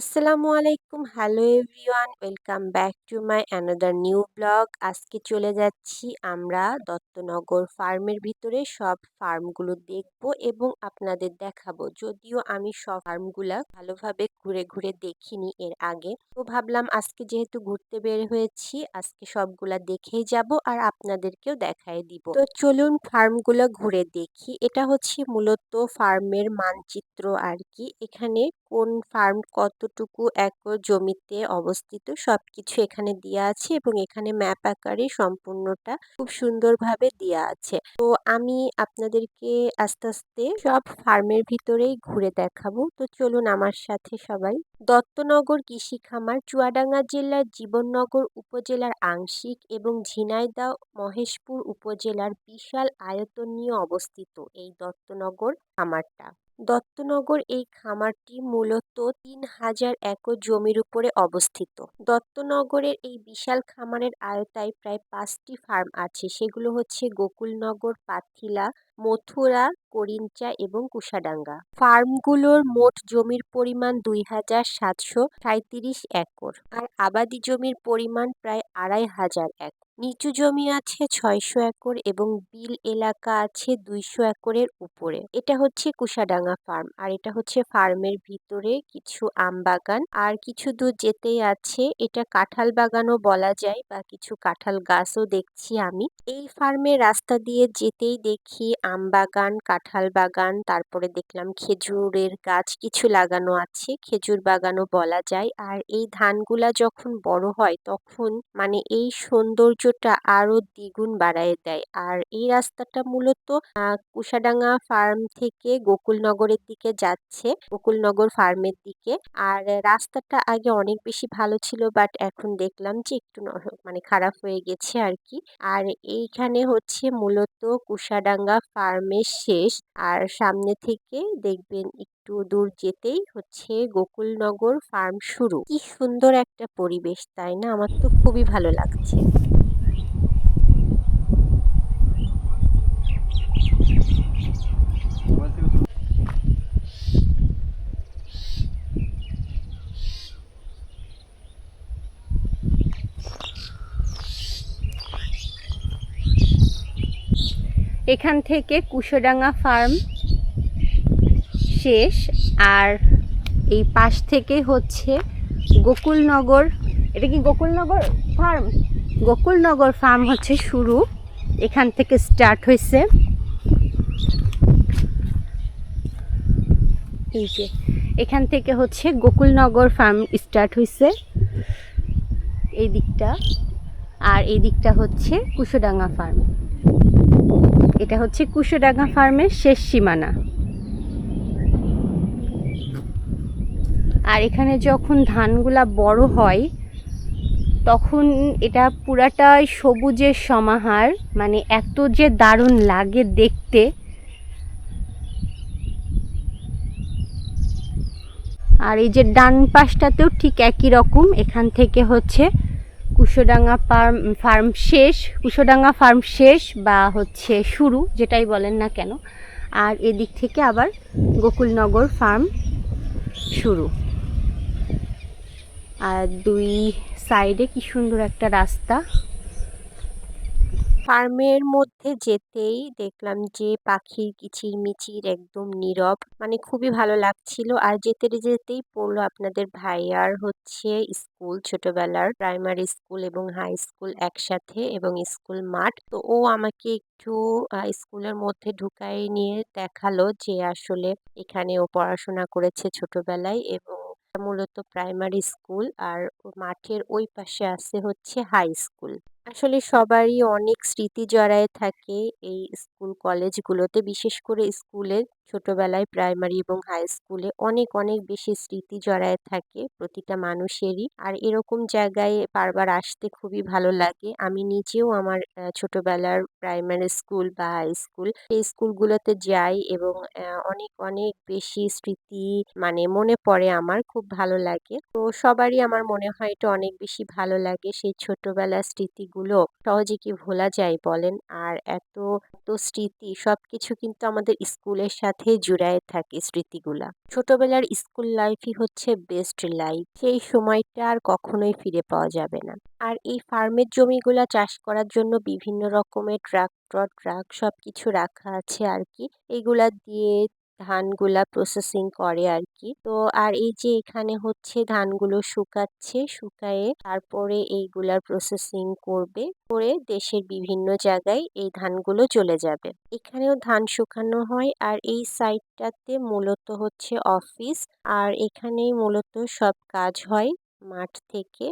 আসসালামু আলাইকুম। Hello everyone, welcome back to my another new blog. আজকে চলে যাচ্ছি আমরা দত্তনগর ফার্মের ভিতরে। সব ফার্মগুলো দেখব এবং আপনাদের দেখাবো। যদিও আমি সব ফার্মগুলা ভালোভাবে ঘুরে ঘুরে দেখিনি এর আগে। তো ভাবলাম আজকে যেহেতু ঘুরতে বের হয়েছি, আজকে সবগুলা দেখেই যাব আর আপনাদেরকেও দেখাই দিব। তো চলুন ফার্মগুলো ঘুরে দেখি। এটা হচ্ছে মূলত ফার্মের মানচিত্র আর কি। এখানে কোন ফার্ম কতটুকু একর জমিতে অবস্থিত, সবকিছু এখানে দেওয়া আছে এবং এখানে ম্যাপ আকারে সম্পূর্ণটা খুব সুন্দরভাবে দেওয়া আছে। তো আমি আপনাদেরকে আস্তে আস্তে সব ফার্মের ভিতরেই ঘুরে দেখাবো। তো চলুন আমার সাথে সবাই। দত্তনগর কৃষি খামার, চুয়াডাঙ্গা জেলার জীবননগর উপজেলার আংশিক এবং ঝিনাইদহ মহেশপুর উপজেলার বিশাল আয়তন নিয়ে অবস্থিত এই দত্তনগর খামারটা। দত্তনগর এই খামারটি মূলত তিন হাজার একর জমির উপরে অবস্থিত। দত্তনগরের এই বিশাল খামারের আয়তায় প্রায় পাঁচটি ফার্ম আছে। সেগুলো হচ্ছে গোকুলনগর, পাথিলা, মথুরা করিঞ্চা এবং কুশাডাঙ্গা। ফার্মগুলোর মোট জমির পরিমাণ দুই হাজার সাতশো সাঁত্রিশ একর। আর আবাদি জমির পরিমাণ প্রায় আড়াই হাজার একর। নিচু জমি আছে ছয়শো একর এবং বিল এলাকা আছে দুইশো একরের উপরে। এটা হচ্ছে কুশাডাঙ্গা ফার্ম। আর এটা হচ্ছে ফার্মের ভিতরে কিছু আম বাগান। আর কিছু দূর যেতেই আছে, এটা কাঁঠাল বাগানও বলা যায় বা কিছু কাঁঠাল গাছও দেখছি আমি। এই ফার্মের রাস্তা দিয়ে যেতেই দেখি আম বাগান, কাঁঠাল বাগান, তারপরে দেখলাম খেজুরের গাছ কিছু লাগানো আছে, খেজুর বাগানও বলা যায়। আর এই ধানগুলা যখন বড় হয়, তখন মানে এই সৌন্দর্যটা আরও দ্বিগুণ বাড়ায় দেয়। আর এই রাস্তাটা মূলত কুশাডাঙ্গা ফার্ম থেকে গোকুলনগরের দিকে যাচ্ছে, গোকুলনগর ফার্মের দিকে। আর রাস্তাটা আগে অনেক বেশি ভালো ছিল, বাট এখন দেখলাম যে একটু মানে খারাপ হয়ে গেছে আর কি আর এইখানে হচ্ছে মূলত কুশাডাঙ্গা ফার্মের শেষ। আর সামনে থেকে দেখবেন একটু দূর যেতেই হচ্ছে গোকুলনগর ফার্ম শুরু। কি সুন্দর একটা পরিবেশ, তাই না? আমার তো খুবই ভালো লাগছে। এখান থেকে কুশোডাঙ্গা ফার্ম শেষ, আর এই পাশ থেকে হচ্ছে গোকুলনগর, এটা কি গোকুলনগর ফার্ম? গোকুলনগর ফার্ম হচ্ছে শুরু, এখান থেকে স্টার্ট হয়েছে। এই যে, এখান থেকে হচ্ছে গোকুলনগর ফার্ম স্টার্ট হয়েছে। এই দিকটা, আর এই দিকটা হচ্ছে কুশোডাঙ্গা ফার্ম। এটা হচ্ছে কুশোডাঙ্গা ফার্মের শেষ সীমানা। আর এখানে যখন ধানগুলা বড় হয়, তখন এটা পুরাটাই সবুজের সমাহার মানে এত যে দারুণ লাগে দেখতে। আর এই যে ডান পাশটাতেও ঠিক একই রকম, এখান থেকে হচ্ছে কুশোডাঙ্গা ফার্ম ফার্ম শেষ, কুশোডাঙ্গা ফার্ম শেষ বা হচ্ছে শুরু, যেটাই বলেন না কেন। আর এদিক থেকে আবার গোকুলনগর ফার্ম শুরু। আর দুই সাইডে কি সুন্দর একটা রাস্তা। ফার্মের মধ্যে যেতেই দেখলাম যে, পাখির কিচিরমিচির একদম নীরব। মানে খুবই ভালো লাগছিল। আর যেতে যেতেই পড়ল আপনাদের ভাইয়ার হচ্ছে স্কুল, ছোটবেলার প্রাইমারি স্কুল এবং হাই স্কুল একসাথে এবং স্কুল মাঠ। তো ও আমাকে একটু স্কুলের মধ্যে ঢুকাই নিয়ে দেখাল যে, আসলে এখানে ও পড়াশোনা করেছে ছোটবেলায় এবং মূলত প্রাইমারি স্কুল আর মাঠের ওই পাশে আছে হচ্ছে হাই স্কুল। আসলে সবারই অনেক স্মৃতি জড়ায় থাকে এই স্কুল, কলেজগুলোতে, বিশেষ করে স্কুলের ছোটবেলায় প্রাইমারি এবং হাই স্কুলে অনেক অনেক বেশি স্মৃতি জড়ায় থাকে প্রতিটা মানুষেরই। আর এরকম জায়গায় বারবার আসতে খুবই ভালো লাগে। আমি নিজেও আমার ছোটবেলার প্রাইমারি স্কুল বা হাই স্কুল এই স্কুলগুলোতে যাই এবং অনেক অনেক বেশি স্মৃতি মানে মনে পড়ে আমার, খুব ভালো লাগে। তো সবারই আমার মনে হয় এটা অনেক বেশি ভালো লাগে, সেই ছোটবেলার স্মৃতিগুলো সহজে কি ভোলা যায় বলেন? আর এত এত স্মৃতি সব কিছু কিন্তু আমাদের স্কুলের সাথে জুড়ায় থাকে স্মৃতিগুলা। ছোটবেলার স্কুল লাইফই হচ্ছে বেস্ট লাইফ, সেই সময়টা আর কখনোই ফিরে পাওয়া যাবে না। আর এই ফার্মের জমিগুলা চাষ করার জন্য বিভিন্ন রকমের ট্রাক্টর ট্রাক সব কিছু রাখা আছে আর কি। এইগুলা দিয়ে ধানগুলা প্রসেসিং করে আর কি তো আর এই যে এখানে হচ্ছে ধানগুলো শুকাচ্ছে, শুকায়ে তারপরে এইগুলার প্রসেসিং করবে, করে দেশের বিভিন্ন জায়গায় এই ধানগুলো চলে যাবে। এখানেও ধান শুকানো হয় আর এই সাইডটাতে মূলত হচ্ছে অফিস আর এখানেই মূলত সব কাজ হয়। মাঠ থেকে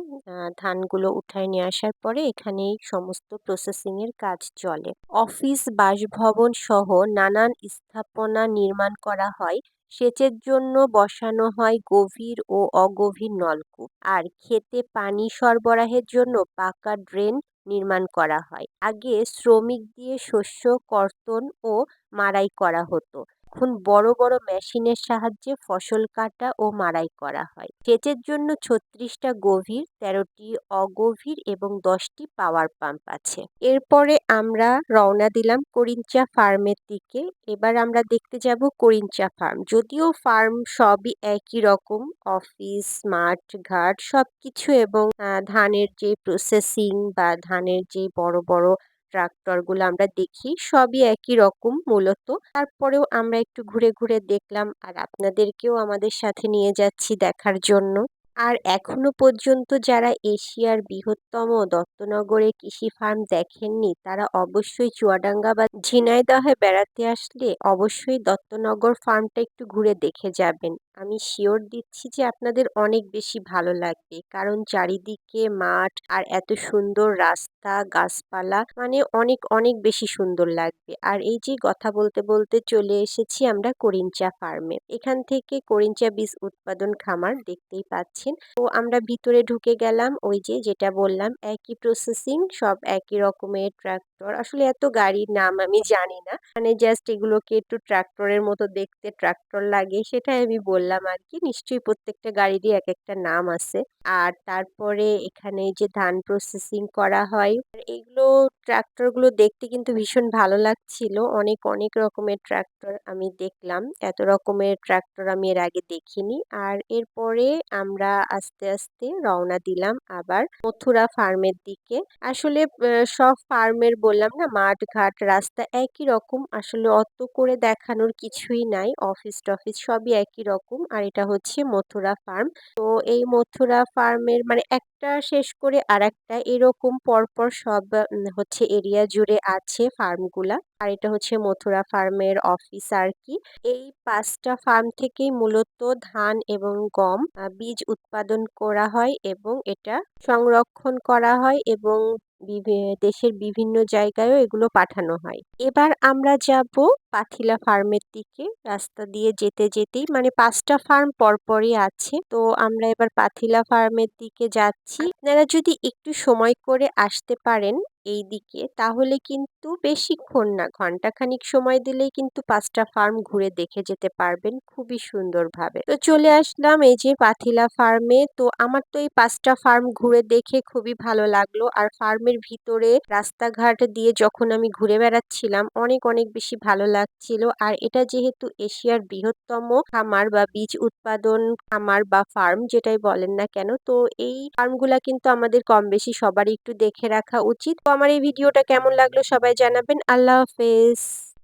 ধানগুলো উঠায় নিয়ে আসার পরে এখানেই সমস্ত প্রসেসিং এর কাজ চলে। অফিস, বাসভবন সহ নানান স্থাপনা নির্মাণ করা হয়। সেচের জন্য বসানো হয় গভীর ও অগভীর নলকূপ। আর ক্ষেতে পানি সরবরাহের জন্য পাকা ড্রেন নির্মাণ করা হয়। আগে শ্রমিক দিয়ে শস্য, কর্তন ও মাড়াই করা হতো। এখন বড় বড় মেশিনের সাহায্যে ফসল কাটা ও মাড়াই করা হয়। সেচের জন্য ছত্রিশটা গভীর, তেরোটি অগভীর এবং দশটি পাওয়ার পাম্প আছে। এরপরে আমরা রওনা দিলাম করিঞ্চা ফার্মের দিকে। এবার আমরা দেখতে যাব করিঞ্চা ফার্ম। যদিও ফার্ম সবই একই রকম, অফিস, মাঠ, ঘাট, সবকিছু এবং ধানের যে প্রসেসিং বা ধানের যে বড় বড় ট্রাক্টরগুলো আমরা দেখি, সবই একই রকম মূলত। তারপরেও আমরা একটু ঘুরে ঘুরে দেখলাম আর আপনাদেরকেও আমাদের সাথে নিয়ে যাচ্ছি দেখার জন্য। আর এখনও পর্যন্ত যারা এশিয়ার বৃহত্তম দত্তনগরে কৃষি ফার্ম দেখেননি, তারা অবশ্যই চুয়াডাঙ্গা বা ঝিনাইদহে বেড়াতে আসলে অবশ্যই দত্তনগর ফার্মটা একটু ঘুরে দেখে যাবেন। আমি শিওর দিচ্ছি যে আপনাদের অনেক বেশি ভালো লাগবে, কারণ চারিদিকে মাঠ আর এত সুন্দর রাস্তা, গাছপালা মানে অনেক অনেক বেশি সুন্দর লাগবে। আর এই যে কথা বলতে বলতে চলে এসেছি আমরা করিঞ্চা ফার্মে এখান থেকে করিঞ্চা বীজ উৎপাদন খামার দেখতেই পাচ্ছেন তো আমরা ভিতরে ঢুকে গেলাম ওই যে যেটা বললাম, একই প্রসেসিং সব একই রকমের ট্রাক্টর। আসলে এত গাড়ির নাম আমি জানি না। মানে জাস্ট এগুলোকে একটু ট্রাক্টরের মতো দেখতে ট্রাক্টর লাগে সেটাই আমি বললাম আর কি নিশ্চয়ই প্রত্যেকটা গাড়িরই এক একটা নাম আছে। আর তারপরে এখানে যে ধান প্রসেসিং করা হয়, এগুলো ট্রাক্টরগুলো দেখতে কিন্তু ভীষণ ভালো লাগছিল। অনেক অনেক রকমের ট্রাক্টর আমি দেখলাম। এত রকমের ট্রাক্টর আমি এর আগে দেখিনি। আর এরপরে আমরা আস্তে আস্তে রওনা দিলাম আবার মথুরা ফার্মের দিকে। আসলে সব ফার্মের বললাম না মাঠ ঘাট রাস্তা একই রকম। আসলে অত করে দেখানোর কিছুই নাই। অফিস টফিস সবই একই রকম। আর এটা হচ্ছে মথুরা ফার্ম। তো এই মথুরা ফার্মের মানে একটা শেষ করে আর একটা এরকম পরপর সব হচ্ছে এরিয়া জুড়ে আছে ফার্মগুলা। আর এটা হচ্ছে মথুরা ফার্মের অফিস আর কি। এই পাঁচটা ফার্ম থেকেই মূলত ধান এবং গম বীজ উৎপাদন করা হয় এবং এটা সংরক্ষণ করা হয় এবং দেশের বিভিন্ন জায়গায়ও এগুলো পাঠানো হয়। এবার আমরা যাব পাথিলা ফার্মের দিকে। রাস্তা দিয়ে যেতে যেতেই মানে পাঁচটা ফার্ম পরপরই আছে। তো আমরা এবার পাথিলা ফার্মের দিকে যাচ্ছি। আপনারা যদি একটু সময় করে আসতে পারেন এই দিকে। তাহলে কিন্তু বেশিক্ষণ না। ঘন্টাখানিক সময় দিলেই কিন্তু পাঁচটা ফার্ম ঘুরে দেখে যেতে পারবেন খুবই সুন্দরভাবে। তো চলে আসলাম এই যে পাথিলা ফার্মে। তো আমার তো এই পাঁচটা ফার্ম ঘুরে দেখে খুবই ভালো লাগল। আর ফার্মের ভিতরে রাস্তাঘাট দিয়ে যখন আমি ঘুরে বেড়াচ্ছিলাম, অনেক অনেক বেশি ভালো লাগছিল। আর এটা যেহেতু এশিয়ার বৃহত্তম খামার বা বীজ উৎপাদন খামার বা ফার্ম যেটাই বলেন না কেন, তো এই ফার্মগুলা কিন্তু আমাদের কম বেশি সবারই একটু দেখে রাখা উচিত। আমার এই ভিডিওটা কেমন লাগল সবাই জানাবেন। আল্লাহ হাফেজ।